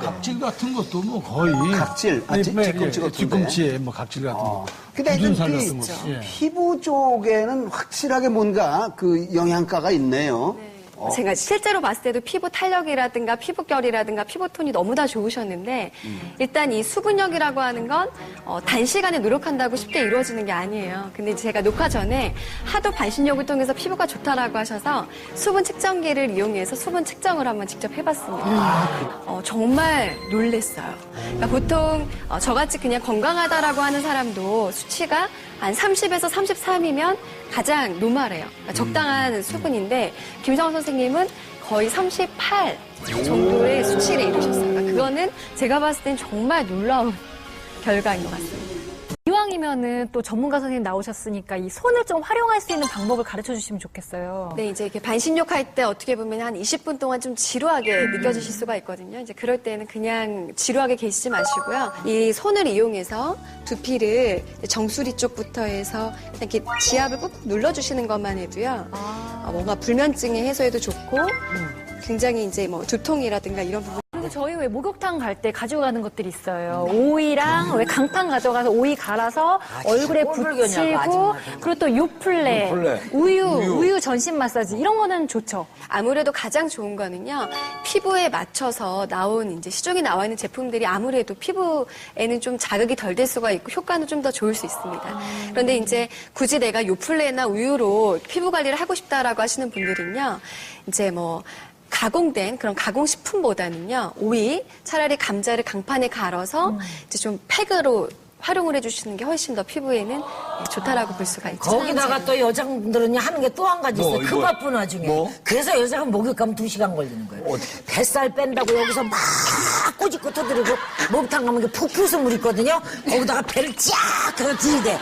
각질 같은 것도 뭐 거의 각질? 아, 뒤- 뭐, 뒤꿈치 같은데? 뒤꿈치에 뭐 각질 같은 거. 근데 굳은 하여튼 살그 같은 거. 예. 피부 쪽에는 확실하게 뭔가 그 영양가가 있네요. 어. 제가 실제로 봤을 때도 피부 탄력이라든가 피부결이라든가 피부톤이 너무나 좋으셨는데 일단 이 수분력이라고 하는 건 어, 단시간에 노력한다고 쉽게 이루어지는 게 아니에요. 근데 제가 녹화 전에 하도 반신욕을 통해서 피부가 좋다라고 하셔서 수분 측정기를 이용해서 수분 측정을 한번 직접 해봤습니다. 어, 정말 놀랬어요. 그러니까 보통 어, 저같이 그냥 건강하다라고 하는 사람도 수치가 한 30에서 33이면 가장 노멀해요. 그러니까 적당한 수분인데 김성원 선생님은 거의 38 정도의 수치를 이루셨어요. 그러니까 그거는 제가 봤을 땐 정말 놀라운 결과인 것 같습니다. 이왕이면은 또 전문가 선생님 나오셨으니까 이 손을 좀 활용할 수 있는 방법을 가르쳐 주시면 좋겠어요. 네, 이제 이렇게 반신욕 할 때 어떻게 보면 한 20분 동안 좀 지루하게 느껴지실 수가 있거든요. 이제 그럴 때는 그냥 지루하게 계시지 마시고요. 이 손을 이용해서 두피를 정수리 쪽부터 해서 이렇게 지압을 꾹 눌러주시는 것만 해도요. 어, 뭔가 불면증의 해소에도 좋고 굉장히 이제 뭐 두통이라든가 이런 부분 그리고 저희 왜 목욕탕 갈 때 가지고 가는 것들이 있어요. 오이랑 왜 강탕 가져가서 오이 갈아서 얼굴에 꼴불견이라고, 붙이고 아줌마들. 그리고 또 유플레, 우유, 우유 전신 마사지 이런 거는 좋죠. 아무래도 가장 좋은 거는요 피부에 맞춰서 나온 이제 시중에 나와 있는 제품들이 아무래도 피부에는 좀 자극이 덜 될 수가 있고 효과는 좀 더 좋을 수 있습니다. 그런데 이제 굳이 내가 요플레나 우유로 피부 관리를 하고 싶다라고 하시는 분들은요 이제 뭐 가공된 그런 가공식품보다는요 오이 차라리 감자를 강판에 갈아서 이제 좀 팩으로 활용을 해주시는 게 훨씬 더 피부에는 예, 좋다라고 볼 수가 있죠. 거기다가 또 여자분들은 하는 게 또 한 가지 있어요. 뭐, 그 이거- 바쁜 와중에. 뭐? 그래서 여자가 목욕 가면 두 시간 걸리는 거예요. 뱃살 뺀다고 여기서 막 꼬집고 터뜨리고 목욕탕 가면 푹 푸서 물 있거든요. 거기다가 배를 쫙 해서 들이대.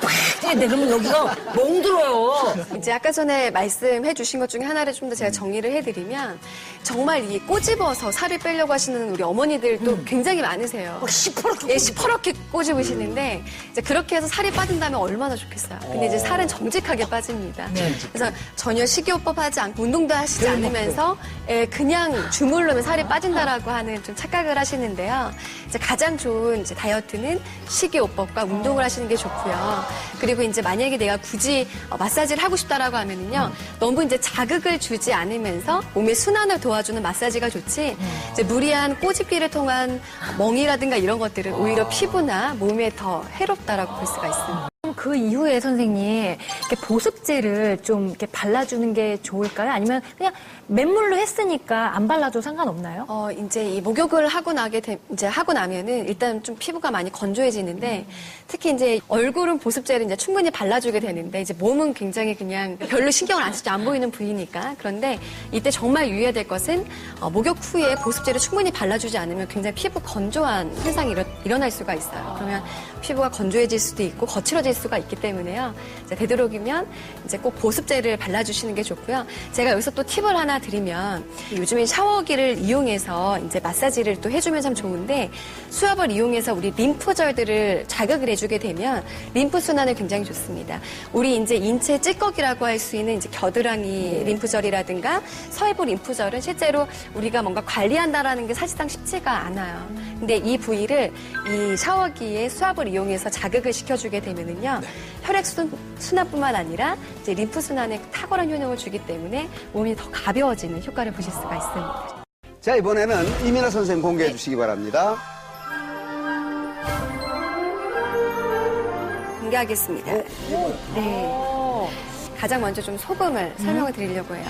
팍. 그러면 여기가 멍들어요. 이제 아까 전에 말씀해 주신 것 중에 하나를 좀 더 제가 정리를 해드리면 정말 이 꼬집어서 살을 빼려고 하시는 우리 어머니들도 굉장히 많으세요. 막 시퍼렇게 예, 시퍼렇게 꼬집으시는데 이제 그렇게 해서 살이 빠진다면 얼마나 좋겠어요. 근데 이제 살은 정직하게 빠집니다. 그래서 전혀 식이요법 하지 않고 운동도 하시지 않으면서 예, 그냥 주물르면 살이 빠진다라고 하는 좀 착각을 하시는데요. 이제 가장 좋은 이제 다이어트는 식이요법과 운동을 하시는 게 좋고요. 그리고 이제 만약에 내가 굳이 어, 마사지를 하고 싶다라고 하면은요. 너무 이제 자극을 주지 않으면서 몸의 순환을 도와주는 마사지가 좋지. 이제 무리한 꼬집기를 통한 멍이라든가 이런 것들은 오히려 피부나 몸에 더 해롭다라고 볼 수가 있습니다. 그 이후에 선생님 이렇게 보습제를 좀 이렇게 발라주는 게 좋을까요? 아니면 그냥 맨물로 했으니까 안 발라도 상관없나요? 어, 이제 이 목욕을 하고 나게 되, 이제 하고 나면은 일단 좀 피부가 많이 건조해지는데 특히 이제 얼굴은 보습제를 이제 충분히 발라주게 되는데 이제 몸은 굉장히 그냥 별로 신경을 안 쓰지 안 보이는 부위니까 그런데 이때 정말 유의해야 될 것은 어, 목욕 후에 보습제를 충분히 발라주지 않으면 굉장히 피부 건조한 현상이 일어, 일어날 수가 있어요. 그러면 피부가 건조해질 수도 있고 거칠어질 수가 있기 때문에요. 이제 되도록이면 이제 꼭 보습제를 발라주시는 게 좋고요. 제가 여기서 또 팁을 하나 드리면 요즘에 샤워기를 이용해서 이제 마사지를 또 해주면 참 좋은데 수압을 이용해서 우리 림프절들을 자극을 해주게 되면 림프 순환에 굉장히 좋습니다. 우리 이제 인체 찌꺼기라고 할 수 있는 이제 겨드랑이 림프절이라든가 서해부 림프절은 실제로 우리가 뭔가 관리한다라는 게 사실상 쉽지가 않아요. 근데 이 부위를 이 샤워기에 수압을 이용해서 자극을 시켜주게 되면은요 혈액 순, 순환뿐만 아니라 이제 림프 순환에 탁월한 효능을 주기 때문에 몸이 더 가벼워지는 효과를 보실 수가 있습니다. 자, 이번에는 이민아 선생님 공개해 주시기 바랍니다. 공개하겠습니다. 네. 가장 먼저 좀 소금을 설명을 드리려고 해요.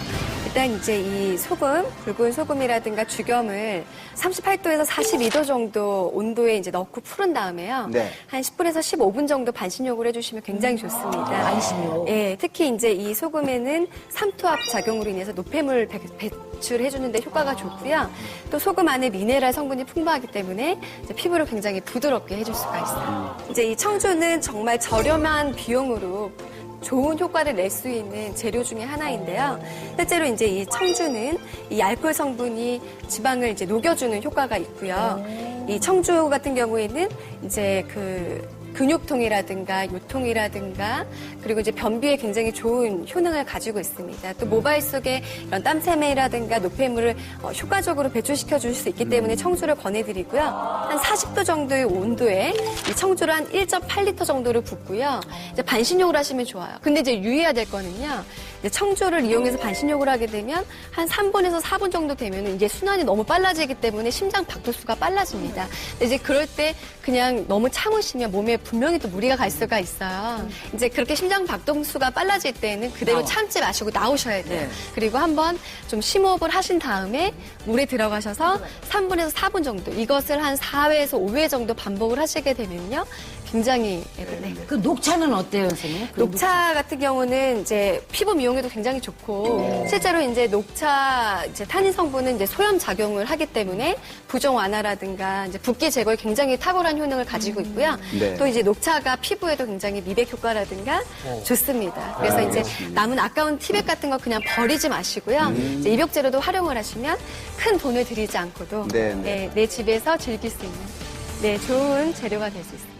일단 이제 이 소금, 붉은 소금이라든가 죽염을 38도에서 42도 정도 온도에 이제 넣고 푸른 다음에요. 네. 한 10분에서 15분 정도 반신욕을 해주시면 굉장히 좋습니다. 반신욕? 예, 특히 이제 이 소금에는 삼투압 작용으로 인해서 노폐물 배- 배출해주는데 효과가 좋고요. 또 소금 안에 미네랄 성분이 풍부하기 때문에 이제 피부를 굉장히 부드럽게 해줄 수가 있어요. 이제 이 청주는 정말 저렴한 비용으로 좋은 효과를 낼 수 있는 재료 중에 하나인데요. 실제로 이제 이 청주는 이 알코올 성분이 지방을 이제 녹여주는 효과가 있고요. 이 청주 같은 경우에는 이제 그 근육통이라든가 요통이라든가 그리고 이제 변비에 굉장히 좋은 효능을 가지고 있습니다. 또 모바일 속에 이런 땀샘이라든가 노폐물을 어, 효과적으로 배출시켜 줄 수 있기 때문에 청주를 권해드리고요. 한 40도 정도의 온도에 이 청주를 한 1.8리터 정도를 붓고요. 이제 반신욕을 하시면 좋아요. 근데 이제 유의해야 될 거는요. 이제 청주를 이용해서 반신욕을 하게 되면 한 3분에서 4분 정도 되면 이제 순환이 너무 빨라지기 때문에 심장 박도수가 빨라집니다. 근데 이제 그럴 때 그냥 너무 참으시면 몸에 분명히 또 무리가 갈 수가 있어요. 이제 그렇게 심장 박동수가 빨라질 때는 그대로 참지 마시고 나오셔야 돼요. 그리고 한번 좀 심호흡을 하신 다음에 물에 들어가셔서 3분에서 4분 정도 이것을 한 4회에서 5회 정도 반복을 하시게 되면요. 굉장히 네. 그 녹차는 어때요, 선생님? 그 녹차 같은 경우는 이제 피부 미용에도 굉장히 좋고 실제로 이제 녹차 이제 탄닌 성분은 이제 소염 작용을 하기 때문에 부종 완화라든가 이제 붓기 제거에 굉장히 탁월한 효능을 가지고 있고요. 네. 또 이제 녹차가 피부에도 굉장히 미백 효과라든가 좋습니다. 그래서 이제 남은 아까운 티백 같은 거 그냥 버리지 마시고요. 이제 입욕제로도 활용을 하시면 큰 돈을 들이지 않고도 네, 네. 네, 내 집에서 즐길 수 있는 네, 좋은 재료가 될 수 있습니다.